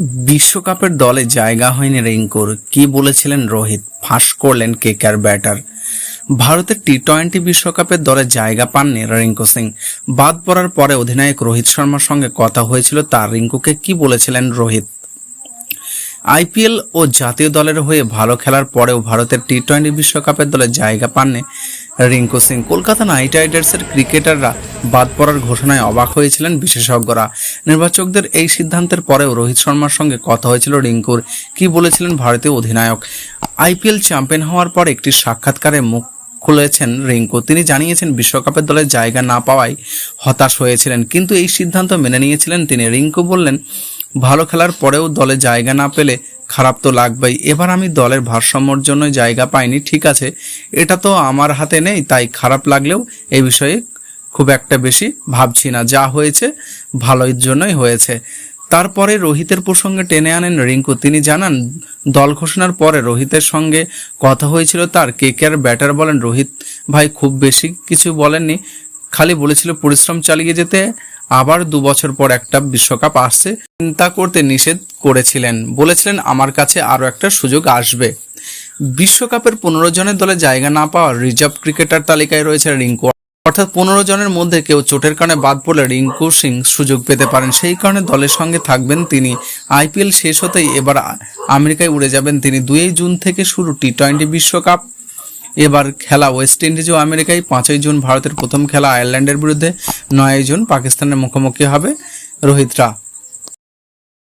বিশ্বকাপের দলে জায়গা হয়নি রিঙ্কুর। কি বলেছিলেন রোহিত? ফাঁস করলেন কেকার ব্যাটার। ভারতের টি টোয়েন্টি বিশ্বকাপের দলে জায়গা পাননি রিঙ্কু সিং। বাদ পড়ার পরে অধিনায়ক রোহিত শর্মার সঙ্গে কথা হয়েছিল তার। রিঙ্কুকে কি বলেছিলেন রোহিত? আইপিএল ও জাতীয় দলের হয়ে ভালো খেলার পরেও ভারতের টি টোয়েন্টি বিশ্বকাপের দলে জায়গা পাননি রিঙ্কু সিং। কলকাতা নাইট রাইডার্সের ক্রিকেটাররা বাদ পড়ার ঘোষণায় অবাক হয়েছিলেন বিশেষজ্ঞরা। নির্বাচকদের এই সিদ্ধান্তের পরেও রোহিত শর্মার সঙ্গে কথা হয়েছিল রিঙ্কুর। কি বলেছিলেন ভারতীয় অধিনায়ক? আইপিএল চ্যাম্পিয়ন হওয়ার পর একটি সাক্ষাৎকারে মুখ খুলেছেন রিঙ্কু। তিনি জানিয়েছেন, বিশ্বকাপের দলে জায়গা না পাওয়ায় হতাশ হয়েছিলেন, কিন্তু এই সিদ্ধান্ত মেনে নিয়েছিলেন তিনি। রিঙ্কু বললেন ভালো খেলার পরেও দলে জায়গা না পেলে খারাপ তো লাগবেই। এবার আমি দলের ভারসাম্যর জন্য জায়গা পাইনি, ঠিক আছে। এটা তো আমার হাতে নেই, তাই খারাপ লাগলেও এই বিষয়ে খুব একটা বেশি ভাবছি না। যা হয়েছে, ভালোর জন্যই হয়েছে। তারপরে রোহিতের প্রসঙ্গে টেনে আনেন রিঙ্কু। তিনি জানান, দল ঘোষণার পরে রোহিতের সঙ্গে কথা হয়েছিল তার। কে কে আর ব্যাটার বলেন, রোহিত ভাই খুব বেশি কিছু বলেননি। খালি বলেছিল, পরিশ্রম চালিয়ে যেতে আবার দু বছর পর একটা বিশ্বকাপ আসছে। চিন্তা করতে নিষেধ করেছিলেন। বলেছিলেন, আমার কাছে আরও একটা সুযোগ আসবে। বিশ্বকাপের পনেরো জনের দলে জায়গা না পাওয়া রিজার্ভ ক্রিকেটার তালিকায় রয়েছে রিঙ্কু। অর্থাৎ পনেরো জনের মধ্যে কেউ চোটের কারণে বাদ পড়লে রিঙ্কু সিং সুযোগ পেতে পারেন। সেই কারণে দলের সঙ্গে থাকবেন তিনি। আইপিএল শেষ হতেই এবার আমেরিকায় উড়ে যাবেন তিনি। দুই জুন থেকে শুরু টি টোয়েন্টি বিশ্বকাপ এবার খেলা ওয়েস্ট ইন্ডিজ ও আমেরিকায় পাঁচই জুন ভারতের প্রথম খেলা আয়ারল্যান্ডের বিরুদ্ধে, নয়ই জুন পাকিস্তানের মুখোমুখি হবে রোহিতরা।